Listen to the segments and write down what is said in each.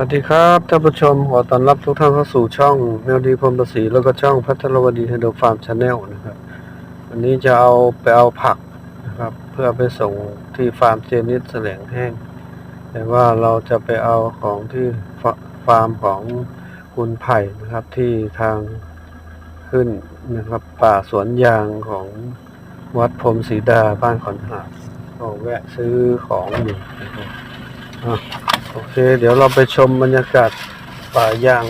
วัสดีครับท่านผู้ชมขอต้อนรับทุกท่านเข้าสู่ช่องแนวดีพรมประสีแล้วก็ช่องพัทรวดีไฮโดฟาร์มชาแนลนะครับวันนี้จะเอาไปเอาผักนะครับ เพื่อไปส่งที่ฟาร์มเจนิสแสลงแห้ง แต่ว่าเราจะไปเอาของที่ฟาร์มของคุณไผ่นะครับที่ทางขึ้นนะครับ ป่าสวนยางของวัดพรมศรีดาบ้านขอนหาดก็แวะซื้อของอยู่นะครับ โอเค เดี๋ยวเราไปชมบรรยากาศป่ายาง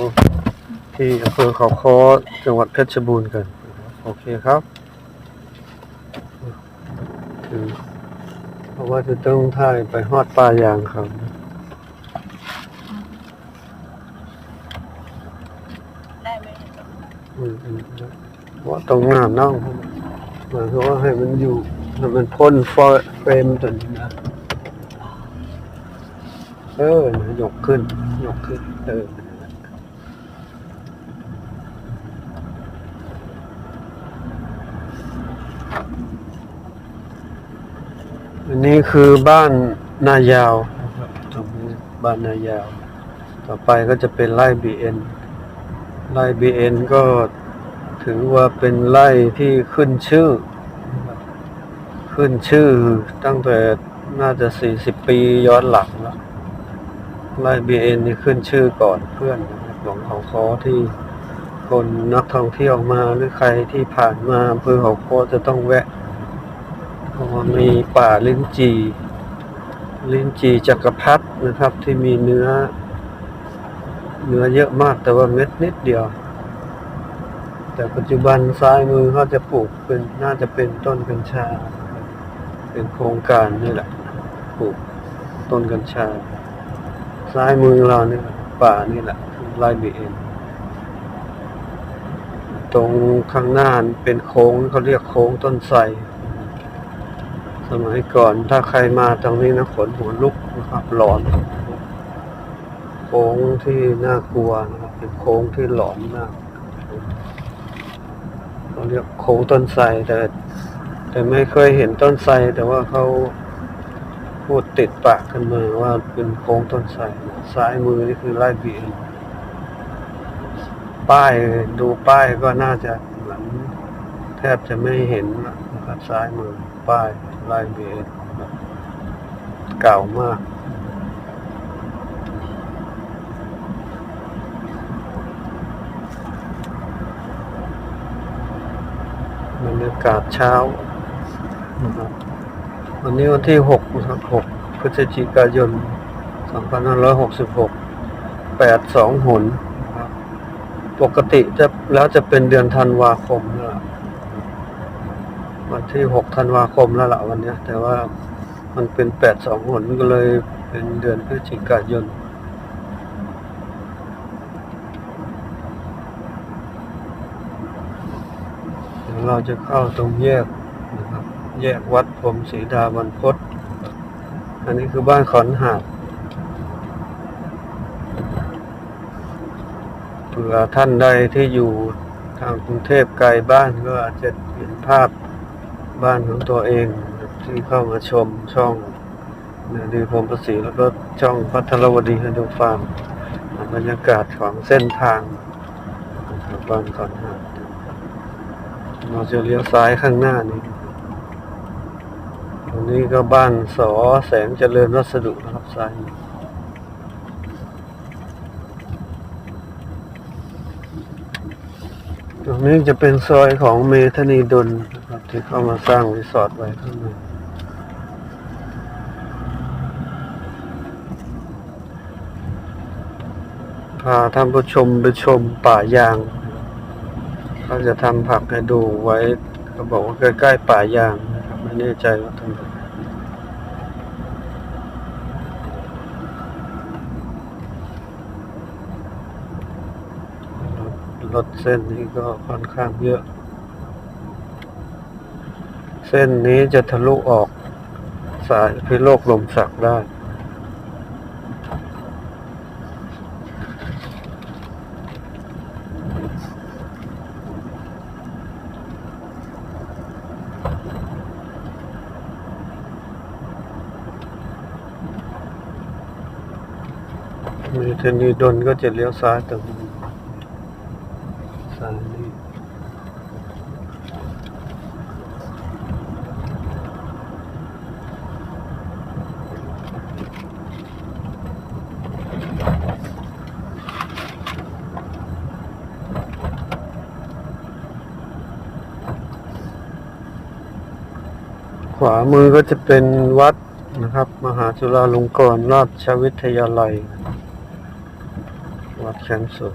ที่อำเภอเขาค้อจังหวัดเพชรบูรณ์กัน โอเคครับเพราะว่าจะต้องท่ายไปฮอดป่ายางครับได้ไหมอืมอืมเพราะว่าตรงหน้าน่องหมายความว่าให้มันอยู่ให้มันพ้นฟอเฟรมตัวนี้นะ เออนะยกขึ้น ยกขึ้น เอออันนี้คือบ้านนายาวบตรงนี้บ้านนายาว ต่อไปก็จะเป็นไร่บีเอ็นไร่บีเอ็นก็ถือว่าเป็นไร่ที่ขึ้นชื่อ ขึ้นชื่อตั้งแต่น่าจะ40ปีย้อนหลังแล้ว ไร่บีเอ็นนี่ขึ้นชื่อก่อนเพื่อนนะครับของเขาคอที่คนนักท่องเที่ยวมาหรือใครที่ผ่านมาอำเภอเขาคอจะต้องแวะเพราะมีป่าลิ้นจีลิ้นจีจักรพรรดินะครับ ที่มีเนื้อ เนื้อเยอะมากแต่ว่าเม็ดนิดเดียว แต่ปัจจุบันซ้ายมือเขาจะปลูกเป็นน่าจะเป็นต้นกัญชา เป็นโครงการนี่แหละปลูกต้นกัญชา ซ้ายมือเรานี่ป่านี่แหละไร่บีเอ็นตรงข้างหน้าเป็นโค้งเขาเรียกโค้งต้นไทรสมัยก่อนถ้าใครมาตรงนี้นะขนหัวลุกนะครับหลอน โค้งที่น่ากลัวนะครับเป็นโค้งที่หลอนมากเขาเรียกโค้งต้นไทรแต่ แต่ไม่เคยเห็นต้นไทรแต่ว่าเขา พูดติดปากกันมาว่าเป็นโค้งต้นไทรซ้ายมือนี่คือไร่บีเอ็นป้ายดูป้ายก็น่าจะเหมือนแทบจะไม่เห็นนะครับซ้ายมือป้ายไร่บีเอ็นเก่ามากบรรยากาศเช้านะครับ วันนี้วันที่6 6พฤศจิกายน 2566 82หนครับปกติจะแล้วจะเป็นเดือนธันวาคมแล้วล่ะวันที่ 6 ธันวาคมแล้วละวันนี้ แต่ว่ามันเป็น 82หนก็เลยเป็นเดือนพฤศจิกายนเราจะเข้าตรงแยก แยกวัดพรมศรีดาบรรพตอันนี้คือบ้านขอนหาดเผื่อท่านใดที่อยู่ทางกรุงเทพไกลบ้านก็อาจจะเห็นภาพบ้านของตัวเองที่เข้ามาชมช่องเนยดีพรมประสีแล้วก็ช่องพัทรวดีฮันดูฟาร์มบรรยากาศของเส้นทางบ้านขอนหาดเราจะเลี้ยวซ้ายข้างหน้านี้ นี้ก็บ้านสอแสงเจริญวัสดุนะครับซ้ายตรงนี้จะเป็นซอยของเมธนีดลนะครับที่เข้ามาสร้างรีสอร์ทไว้ข้างในพาท่านผู้ชมไปชมป่ายางเขาจะทำผักให้ดูไว้เขาบอกว่าใกล้ๆป่ายางนะครับไม่แน่ใจว่าตรงไหนรถ รถเส้นนี้ก็ค่อนข้างเยอะ เส้นนี้จะทะลุออกสายพิโลกลมสักได้ มีเทนีดนก็จะเลี้ยวซ้ายตรงนี้ซ้ายนี่ ขวา มือก็จะเป็นวัดนะครับ มหาจุฬาลงกรณราชวิทยาลัย วัดแคนสุด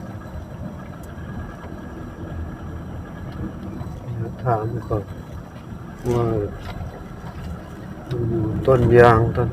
ถามก่อนว่าต้นยางต้น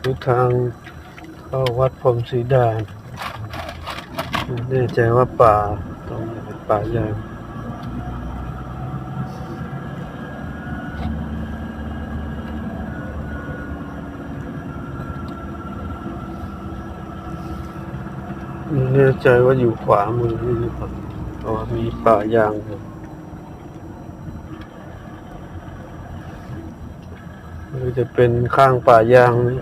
คือทางเข้าวัดพรมศรีดาไม่แน่ใจว่าป่าตรงนี้เป็นป่ายางแน่ใจว่าอยู่ขวามือนี่หรือเพราะว่ามีป่ายางอยู่หรือจะเป็นข้างป่ายางนี่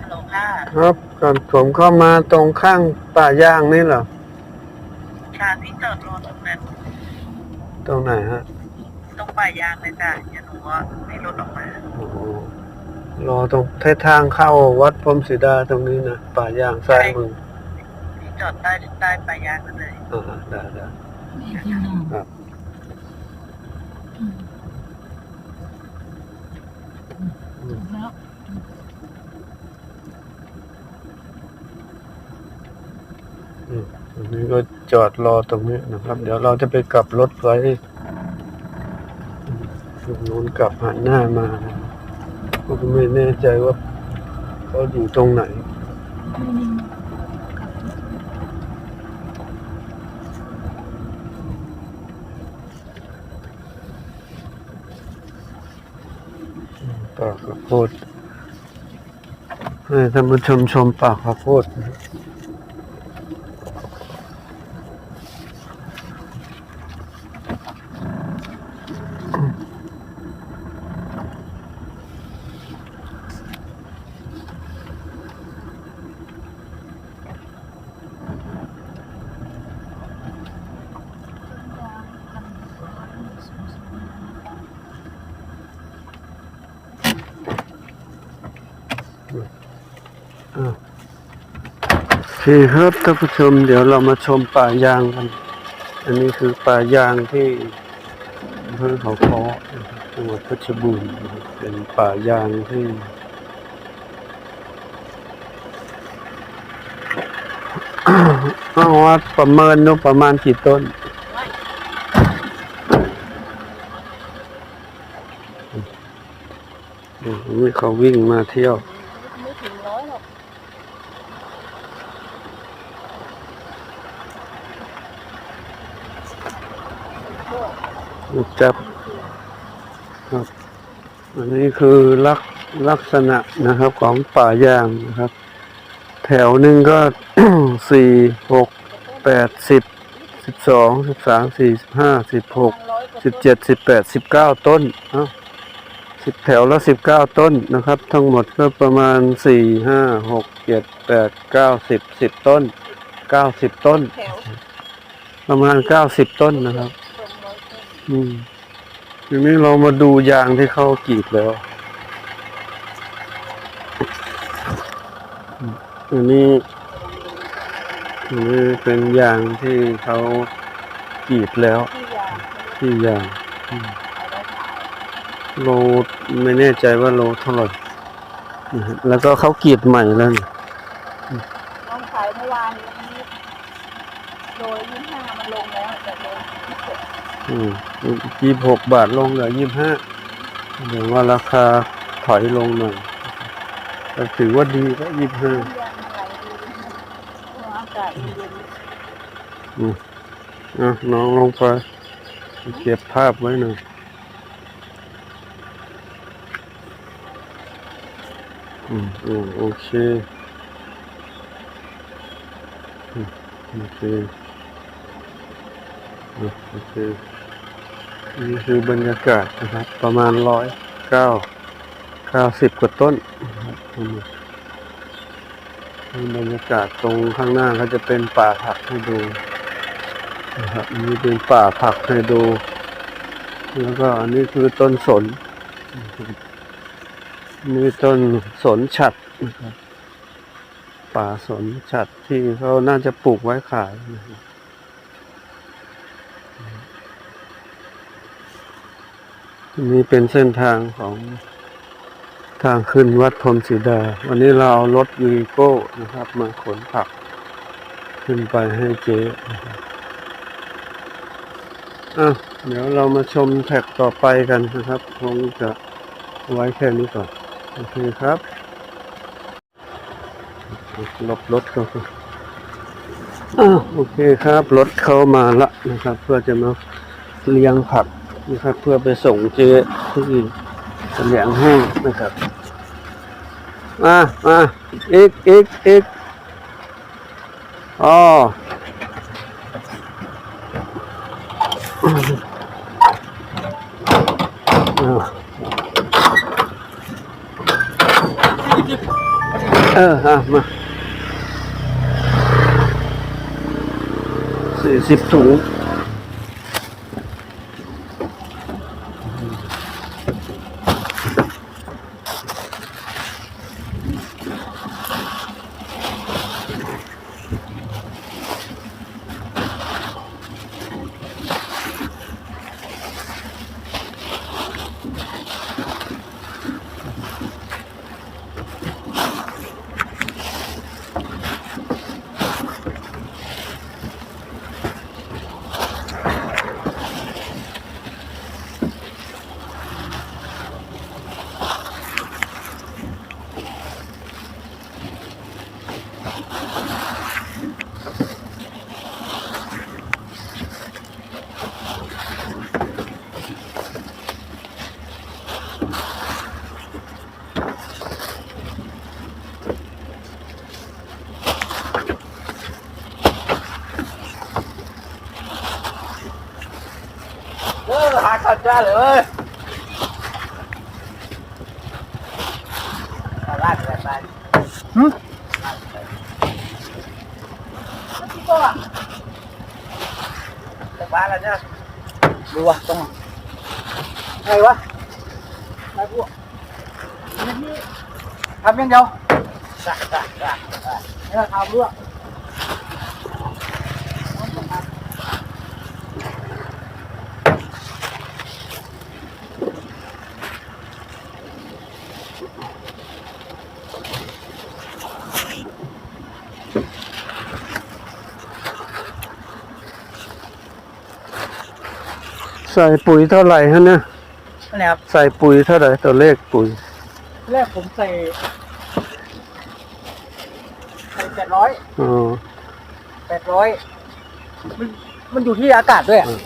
ฮัลโหลค่ะ ครับ ก่อนผมเข้ามาตรงข้างป่ายางนี่เหรอค่ะพี่จอดรอตรงนั้น ตรงไหนฮะ ตรงป่ายางเลยจ้ะอย่าหนูว่าให้รถออกมา โอ้โหรอตรงท้ายทางเข้าวัดพรหมศรีดาตรงนี้นะป่ายางซ้ายมือพี่จอดใต้ใต้ป่ายางนั่นเลยอ่าได้ได้ครับ อืมตรง นี้ก็จอดรอตรงนี้นะครับ เดี๋ยวเราจะไปกลับรถไว้ตรงนู้นกลับหันหน้ามาก็ไม่แน่ใจว่าเขาอยู่ตรงไหนป่าข้าวโพดให้ท่านผู้ชมชมป่าข้าวโพดนะครับอ่า โอคครับท่านผู้ชมเดี๋ยวเรามาชมป่ายางกัน อันนี้คือป่ายางที่อำเภอเขาคอนะครับจังหวัดเพชรบูรณ์เป็นป่ายางที่เอาว่าประเมินนอะประมาณกี่ต้นอืมนี่เขาวิ่งมาเที่ยว ไม่ถึงร้อยหรอก จับครับอันนี้คือลักลักษณะนะครับของป่ายางนะครับ แถวหนึ่งก็สี่หกแปดสิบสิบสองสิบสามสี่สิบห้าสิบหกร้อยกว่าสิบเจ็ดสิบแปดสิบเก้าต้นเอ้าสิบแถวละสิบเก้าต้นนะครับ ทั้งหมดก็ประมาณสี่ห้าหกเจ็ดแปดเก้าสิบสิบต้นเก้าสิบต้นแถวประมาณเก้าสิบต้นนะครับตรงร้ อยต้นอืมทีนี้เรามาดูยางที่เขากรีดแล้ว อันนี้อันนี้เป็นยางที่เขากรีดแล้ว ที่ยางที่ยางอืมเอาไว้ขายโลไม่แน่ใจว่าโลเท่าไหร่นะฮะแล้วก็เขากรีดใหม่แล้วนี่ลองขายเมื่อวานนี้โลยี่ห้ามันลงแล้วแต่โล ยี่สิบหกบาทลงเหลือยี่สิบห้าแสดงว่าราคาถอยลงหน่อยแต่ถือว่าดีก็ยี่ห้ายางอะไรดีเพราอากาศมันเย็นอะน้องลงไปเก็บภาพไว้หน่อยอืมอืมโอเคอืมโอเคอะโอเค นี่คือบรรยากาศนะครับ ประมาณร้อยเก้าเก้าสิบกว่าต้นนะครับนี่บรรยากาศตรงข้างหน้าก็จะเป็นป่าผักให้ดูนะครับอันนี้เป็นป่าผักให้ดู แล้วก็อันนี้คือต้นสนนี่ต้นสนฉัดนะครับป่าสนฉัดที่เขาน่าจะปลูกไว้ขายนะครับ นี่เป็นเส้นทางของทางขึ้นวัดพรมสีดา วันนี้เราเอารถวีโก้นะครับ มาขนผัก ขึ้นไปให้เจ๊อะเดี๋ยวเรามาชมแท็กต่อไปกันนะครับ คงจะไว้แค่นี้ก่อน โอเคครับลบรถเขาก่อนอะโอเคครับ รถเข้ามาละนะครับ เพื่อจะมาเลี้ยงผัก นะครับ เพื่อไปส่งเจ๊ที่เสลียงแห้งนะครับ มามาอีกอีกอีกอ๋ออเออฮะมาสี่สิบถุง เออ หาขัดจ้าเลยเว้ยลาดแบบนั้นฮึพี่โก้อะจากบ้านแล้วเนี่ยดูวะตรงไหนวะไหนพวกนี่ทำยังเดียวจ้ะจ้ะจ้ะจ้ะนี่เราทำด้วย ใส่ปุ๋ยเท่าไหร่ฮะเนี่ยนั่นแหละครับใส่ปุ๋ยเท่าไหร่ตัวเลขปุ๋ยแรกผมใส่ใส่แปดร้อยอ๋อแปดร้อยมันมันอยู่ที่อากาศด้วยอะอืม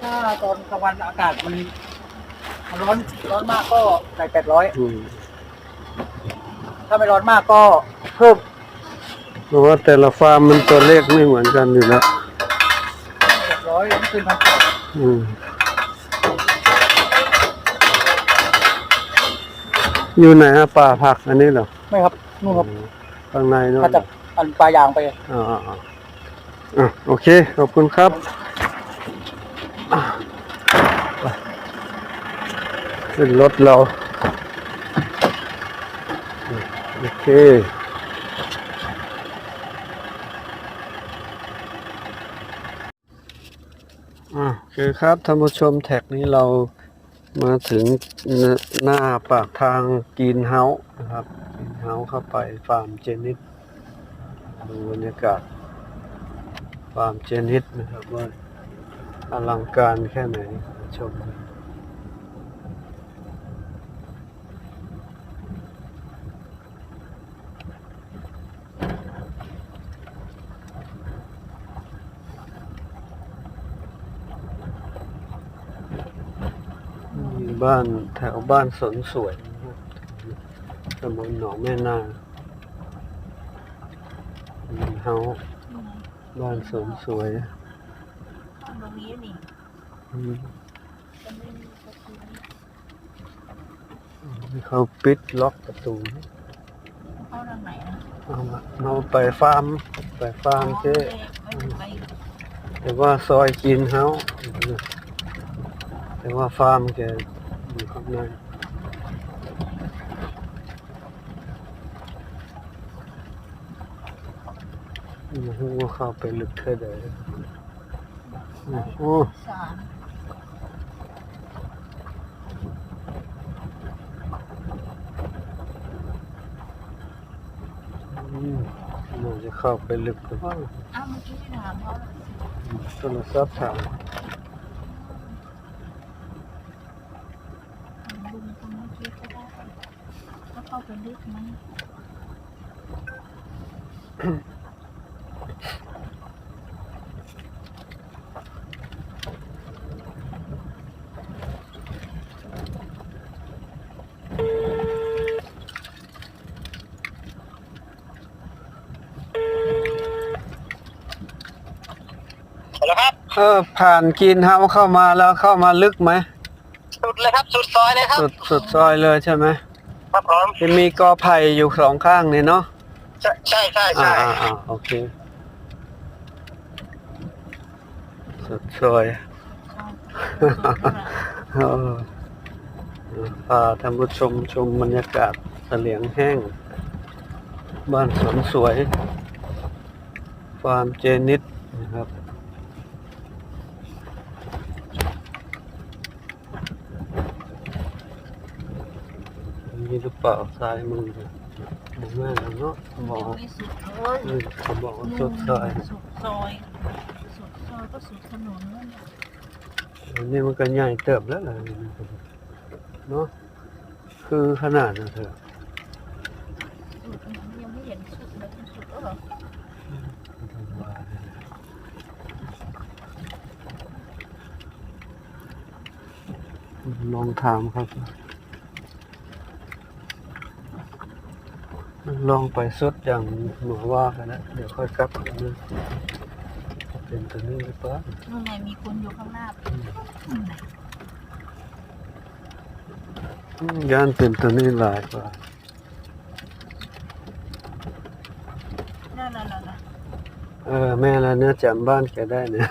ถ้าตอนกลางวันอากาศมันมันร้อนร้อนมากก็ใส่แปดร้อยอืมถ้าไม่ร้อนมากก็เพิ่ม เพราะว่าแต่ละฟาร์มมันตัวเลขไม่เหมือนกันอยู่แล้วแป ดร้อยไม่ขึ้นพันอืมอยู่ไหนอะป่าผักอันนี้เหรอไม่ครับนู่นครับข้างในนู่นถ้าจะอันปลายางไปอ่าอ่าอ่าอะโอเคขอบคุณครับอะไปขึ้นรถเรา โอเค อะโอเคครับท่านผู้ชมแท็กนี้เรามาถึงหน้าปากทางกินเฮาส์นะครับกินเฮาส์เข้าไปฟาร์มเจนิสดูบรรยากาศฟาร์มเจนิสนะครับว่าอลังการแค่ไหนชมกันมี บ้านแถวบ้านสนสวยนะครับตำบลหนองแม่นากินเฮาส์บ้านสนสวยห้องตรงนี้นี่อืมจะไม่มีประตูเขาปิดล็อกประตูเข้าทางไหนนะเอามาเอาไปฟาร์มไปฟาร์มเจ๊ไม่ได้ไปแต่ว่าซอยกินเฮาแต่ว่าฟาร์มแก อยู่ข้างในไม่รู้ว่าเข้าไปลึกแค่ไหนโอ้โหสามอืมน่าจะเข้าไปลึกกว่าอ้าวเมื่อกี้ที่ถามเขาโทรศัพท์ถาม ลุงนเมื่อกี้ก็ได้ก็เข้าไปลึกไหมแล้วครับ เออผ่านกินเฮาเข้ามาแล้วเข้ามาลึกไหม เลยครับ สุดซอยเลยครับ สุดสุดซอยเลยใช่ไหมครับผมจะมีกอไผ่อยู่สองข้างนี่เนาะใช่ใช่ใช่อ่าใช่อ่าอ่าโอเค สุดซอยเข้าเออพาท่านผู้ชมชมบรรยากาศเสลียงแห้ง บ้านสวนสวย ฟาร์มเจนิดนะครับ มีหรือเปล่าซ้ายมือเนี่ยบอกแม่แล้วเนาะบอกยังไม่สุดเลยอืมเขาบอกว่าสุดซอยสุดซอยสุดซอยก็สุดถนนนั่นแหละอันนี้มันก็ใหญ่เติบแล้วล่ะเนาะคือขนาดนั้นเถอะสุดยังไม่เห็นสุดเลยสุดแล้วเหรอลองถามครับ ลองไปสุดอย่างหนูว่ากันนะเดี๋ยวค่อยกลับกันนะเป็นตัวนี้หรือเปล่านู่นไงมีคนอยู่ข้างหน้าอืมย่านเป็นตัวนี้หลายกว่านั่นนั่นนั่นเออแม่แล้วเนี่ยจำบ้านแกได้เนี่ย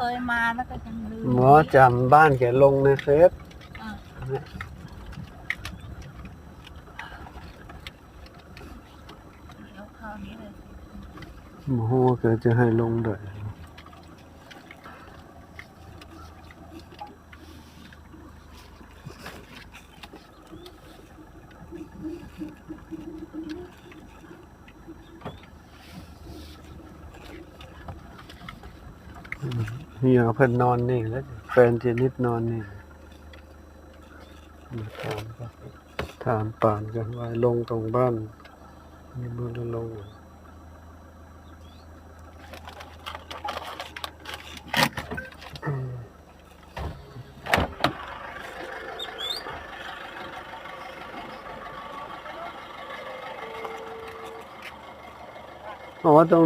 เคยมาแล้วก็ยังลืมหมอจำบ้านแกลงในเฟซ อะเดี๋ยวคราวนี้เลย หมอแกจะให้ลงด้วยเฮียเพิ่นนอนนี่แล้วแฟนเจนิดนอนนี่มาถามถามป่านกันว่าลงตรงบ้านนี่มันจะลง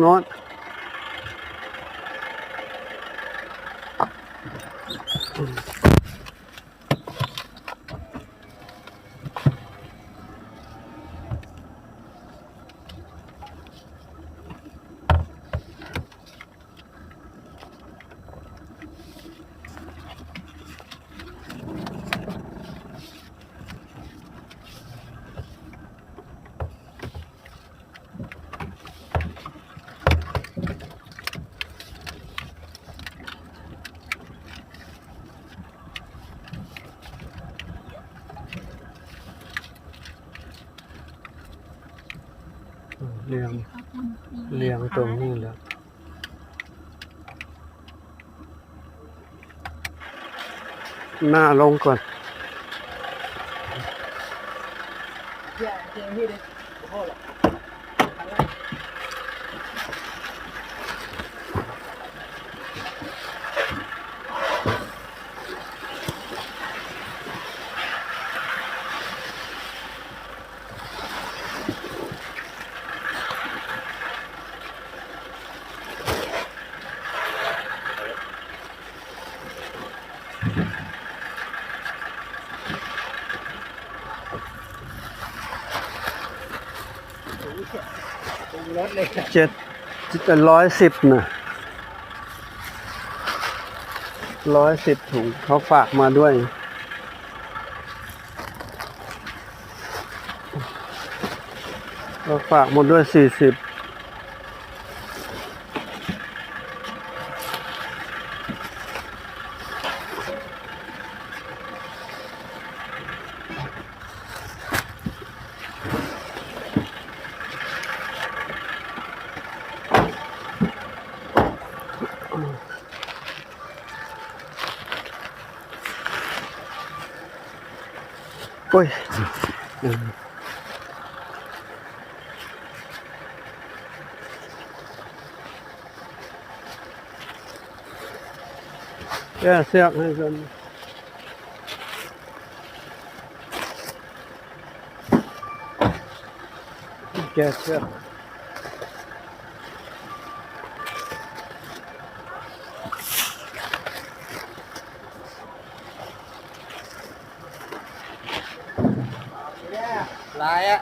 โน้นเหน้าลงก่อน yeah, ยพี่ดิโอ้โหหรอ รถเลย เจ็ด ร้อยสิบนะร้อยสิบถุงเขาฝากมาด้วย เขาฝากหมดด้วยสี่สิบ โอ้ย แก้เสียกให้กันแก้เสียกลายอะ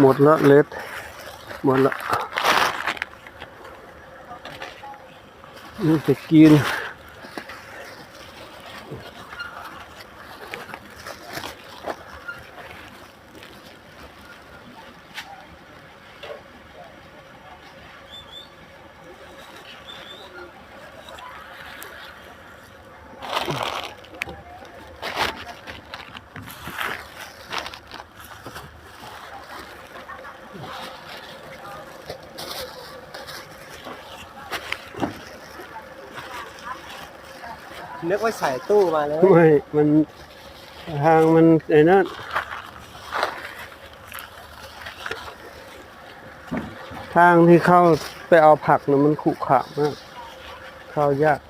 หมดละเล็ดหมดละนี่จะกิน ตู้มาเลยไม่ มันทางมันไอ้นั่นทางที่เข้าไปเอาผักเนี่ยมันขรุขระมาก เข้ายาก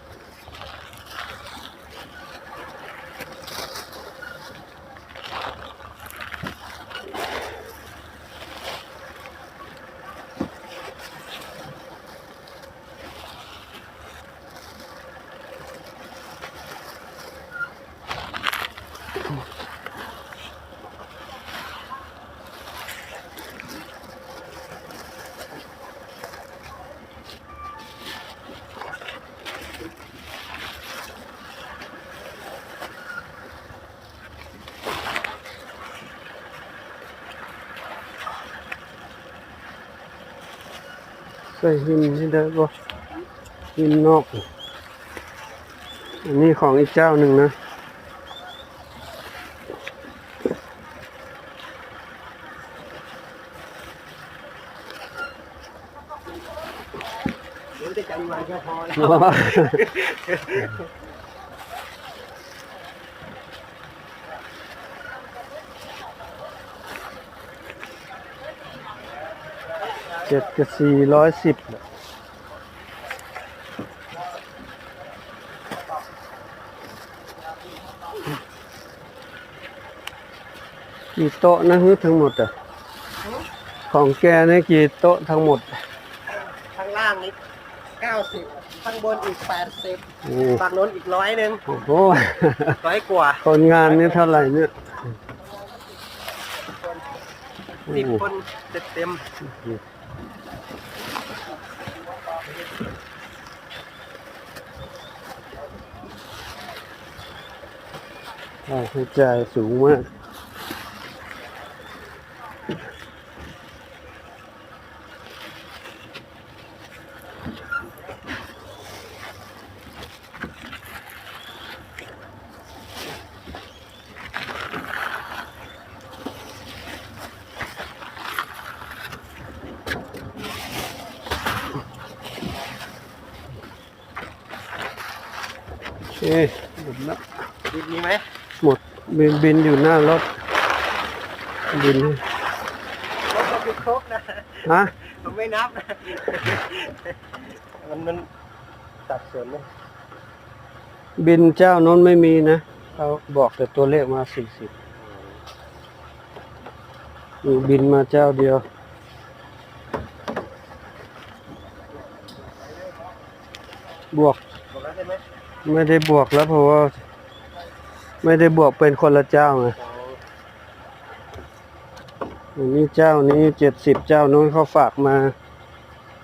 ใส่หินนี่ได้ปะหินนอก อันนี้ของอีกเจ้าหนึ่งนะเดี๋ยวจะจำมาแค่พอแล้ว เจ็ดกับสี่ร้อยสิบกี่โต๊ะนะฮึทั้งหมดอะ ของแกนี่กี่โต๊ะทั้งหมด ข้างล่างนี่เก้าสิบข้างบนอีกแปดสิบฝั่งโน้นอีกร้อยหนึ่งโอ้โห ร้อยกว่าคนงานนี่เท่าไหร่เนี่ยสิบคนเต็มเต็ม ค่าใช้จ่ายสูงมากโอเคหม บินบินอยู่หน้ารถบินรถก็คือครบนะฮะผมไม่นับนะมันมันสับสนนะบินเจ้านั้นไม่มีนะเขาบอกแต่ตัวเลขมาสี่สิบมีบินมาเจ้าเดียวบวกบอกแล้วใช่ไหมไม่ได้บวกแล้วเพราะว่า ไม่ได้บวกเป็นคนละเจ้าไงอันนี้เจ้านี้เจ็ดสิบเจ้านู้นเขาฝากมา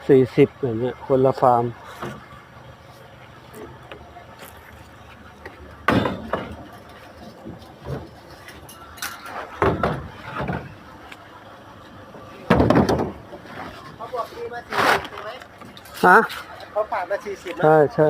สี่สิบแบบเนี้ยคนละฟาร์ม เขาบอกมีมาสี่สิบใช่ไหมฮะ เขาฝากมาสี่สิบนะใช่ใช่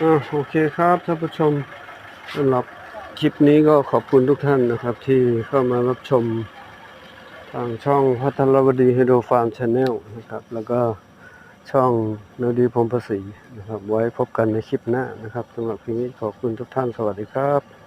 อ่าโอเคครับท่านผู้ชมสำหรับคลิปนี้ก็ขอบคุณทุกท่านนะครับ ที่เข้ามารับชมทางช่องพัทรวดีไฮโดรฟาร์มชาแนลนะครับ แล้วก็ช่องนดีพรมประสีนะครับ ไว้พบกันในคลิปหน้านะครับสำหรับคลิปนี้ขอบคุณทุกท่านสวัสดีครับ